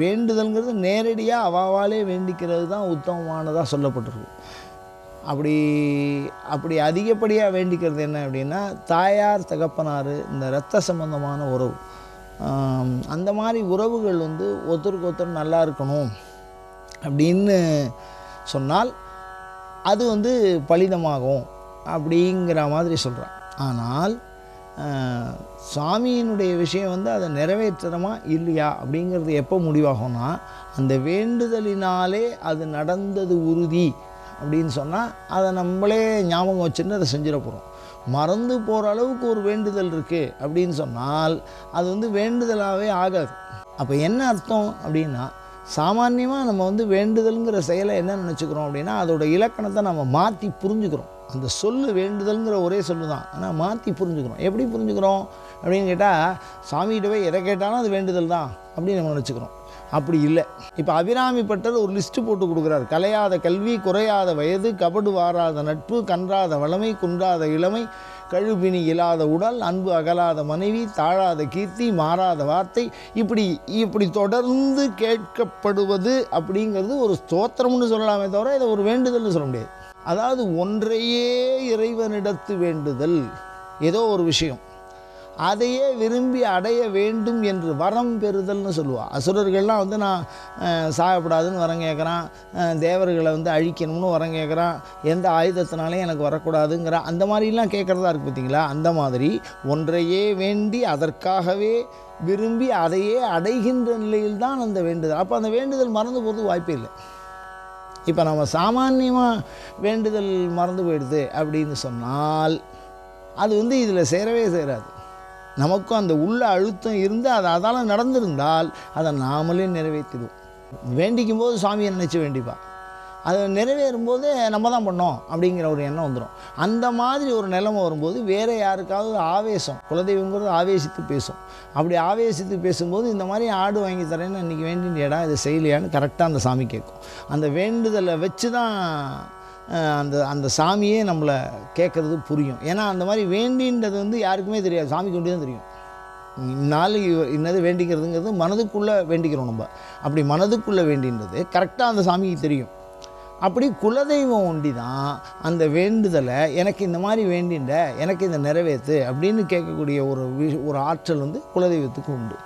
வேண்டுதல்ங்கிறது நேரடியாக அவாவாலே வேண்டிக்கிறது தான் உத்தமமானதாக சொல்லப்பட்டிருக்கு. அப்படி அப்படி அதிகப்படியாக வேண்டிக்கிறது என்ன அப்படின்னா தாயார் தகப்பனார் இந்த இரத்த சம்பந்தமான உறவு. அந்த மாதிரி உறவுகள் வந்து ஒருத்தருக்கு ஒருத்தர் நல்லா இருக்கணும் அப்படின்னு சொன்னால் அது வந்து பலிதமாகும் அப்படிங்கிற மாதிரி சொல்கிறான் ஆனால் சாமியினுடைய விஷயம் வந்து அதை நிறைவேற்றணுமா இல்லையா அப்படிங்கிறது எப்போ முடிவாகும்னா அந்த வேண்டுதலினாலே அது நடந்தது உறுதி அப்படின்னு சொன்னால் அதை நம்மளே ஞாபகம் வச்சுன்னு அதை செஞ்சிட போகிறோம் மறந்து போகிற அளவுக்கு ஒரு வேண்டுதல் இருக்குது அப்படின்னு சொன்னால் அது வந்து வேண்டுதலாகவே ஆகாது. அப்போ என்ன அர்த்தம் அப்படின்னா சாமான்யமாக நம்ம வந்து வேண்டுதல்ங்கிற செயலை என்ன நினச்சிக்கிறோம் அப்படின்னா அதோட இலக்கணத்தை நம்ம மாற்றி புரிஞ்சுக்கிறோம். அந்த சொல்லு வேண்டுதல்ங்கிற ஒரே சொல்லு தான் ஆனால் மாற்றி புரிஞ்சுக்கிறோம். எப்படி புரிஞ்சுக்கிறோம்? அப்படின்னு கேட்டால் சாமிகிட்ட போய் எதை கேட்டாலும் அது வேண்டுதல் தான் அப்படின்னு நம்ம நினச்சிக்கிறோம். அப்படி இல்லை. இப்போ அபிராமி பட்டர் ஒரு லிஸ்ட்டு போட்டு கொடுக்குறாரு. கலையாத கல்வி குறையாத வயது கபடு வாராத நட்பு கன்றாத வளமை குன்றாத இளமை கழுபினி இல்லாத உடல் அன்பு அகலாத மனைவி தாழாத கீர்த்தி மாறாத வார்த்தை. இப்படி இப்படி தொடர்ந்து கேட்கப்படுவது அப்படிங்கிறது ஒரு ஸ்தோத்திரம்னு சொல்லலாமே தவிர இதை ஒரு வேண்டுதல்னு சொல்ல முடியாது. அதாவது ஒன்றையே இறைவனிடத்து வேண்டுதல். ஏதோ ஒரு விஷயம். அதையே விரும்பி அடைய வேண்டும் என்று வரம் பெறுதல்னு சொல்லுவாள் அசுரர்கள்லாம் வந்து நான் சாகப்படாதுன்னு வரம் கேட்குறான். தேவர்களை வந்து அழிக்கணும்னு வரம் கேட்குறான். எந்த ஆயுதத்தினாலையும் எனக்கு வரக்கூடாதுங்கிற அந்த மாதிரிலாம் கேட்குறதா இருக்குது பார்த்தீங்களா? அந்த மாதிரி ஒன்றையே வேண்டி அதற்காகவே விரும்பி அதையே அடைகின்ற நிலையில் தான் அந்த வேண்டுதல். அப்போ அந்த வேண்டுதல் மறந்து போகிறதுக்கு வாய்ப்பே இல்லை. இப்போ நம்ம சாமான்யமாக வேண்டுதல் மறந்து போயிடுது அப்படின்னு சொன்னால் அது வந்து இதில் சேரவே சேராது. நமக்கும் அந்த உள்ள அழுத்தம் இருந்து அது அதால் நடந்திருந்தால் அதை நாமளே நிறைவேற்றிடுவோம். வேண்டிக்கும் போது சாமியை நினச்சி வேண்டிப்பா? அது நிறைவேறும் போது நம்ம தான் பண்ணோம் அப்படிங்கிற ஒரு எண்ணம் வந்துடும் அந்த மாதிரி ஒரு நிலைமை வரும்போது வேறு யாருக்காவது ஆவேசம் குலதெய்வங்கிறது ஆவேசித்து பேசும். அப்படி ஆவேசித்து பேசும்போது இந்த மாதிரி ஆடு வாங்கி தரேன்னு இன்றைக்கி வேண்டியடா இது செய்யலையான்னு கரெக்டாக அந்த சாமி கேட்கும். அந்த வேண்டுதலை வச்சு தான் அந்த அந்த சாமியே நம்மளை கேட்குறது புரியும். ஏன்னா அந்த மாதிரி வேண்டின்றது வந்து யாருக்குமே தெரியாது. சாமிக்கு கொண்டு தான் தெரியும். இந்நாள் இன்னது வேண்டிக்கிறதுங்கிறது மனதுக்குள்ளே வேண்டிக்கிறோம் நம்ம. அப்படி மனதுக்குள்ளே வேண்டின்றது கரெக்டாக அந்த சாமிக்கு தெரியும். அப்படி குலதெய்வம் ஒண்டி தான் அந்த வேண்டுதலை எனக்கு இந்த மாதிரி வேண்டின்ற எனக்கு இதை நிறைவேற்று அப்படின்னு கேட்கக்கூடிய ஒரு ஒரு ஆற்றல் வந்து குலதெய்வத்துக்கு உண்டு.